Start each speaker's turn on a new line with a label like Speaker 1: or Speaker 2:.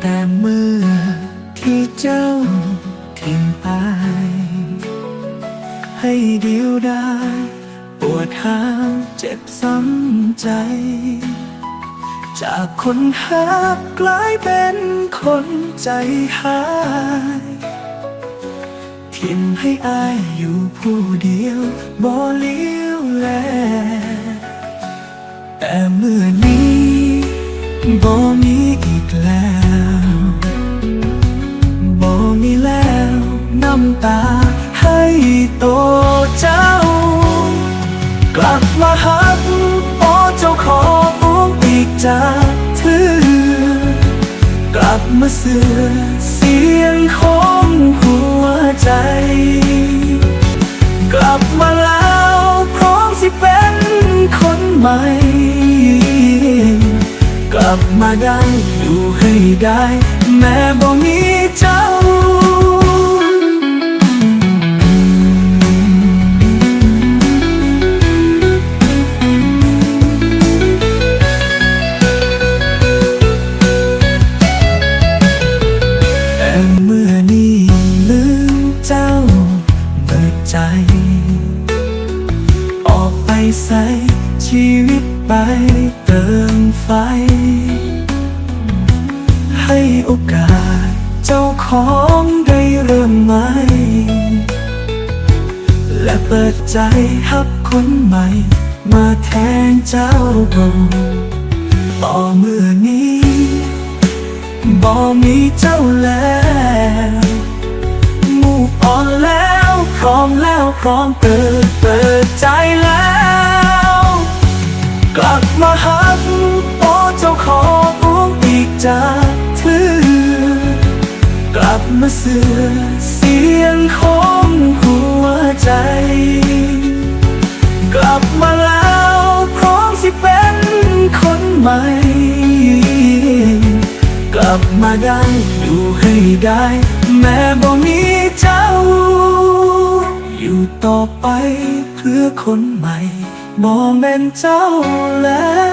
Speaker 1: แต่เมื่อที่เจ้าทิ้งไป ให้เดียวได้ปวดห้าเจ็บซ้ำใจ จากคนหักกลายเป็นคนใจหายทิมให้อายอยู่ผู้เดียวบ่เลี้ยวแล แต่เมื่อนี้บ่มำตาให้โตเจ้า กลับมาหักปอเจ้าขออุ้มอีกจากเธอกลับมาเสือเสียงของหัวใจ กลับมาแล้วพร้อมสิเป็นคนใหม่ กลับมาได้อยู่ให้ได้ แม้บ่มีเจ้า เมื่อนี้ลืมเจ้าเบิดใจ ออกไปใส่ชีวิตไปเติมไฟ ให้โอกาสเจ้าของได้เริ่มใหม่ และเปิดใจฮับคนใหม่ มาแทนเจ้าเก่าต่อเมื่อนี้ บ่มีเจ้าแล้วมูฟออนแล้วพร้อมแล้วพร้อมเปิดเปิดใจแล้ว กลับมาหักโอเจ้าของอุ้มอีกจากเธอกลับมาเสือเสียงของหัวใจ กลับมาแล้วพร้อมสิเป็นคนใหม่ ลับมาได้อยู่ให้ได้ แม้บ่มีเจ้า อยู่ต่อไปเพื่อคนใหม่บ่แม่นเจ้าแล้ว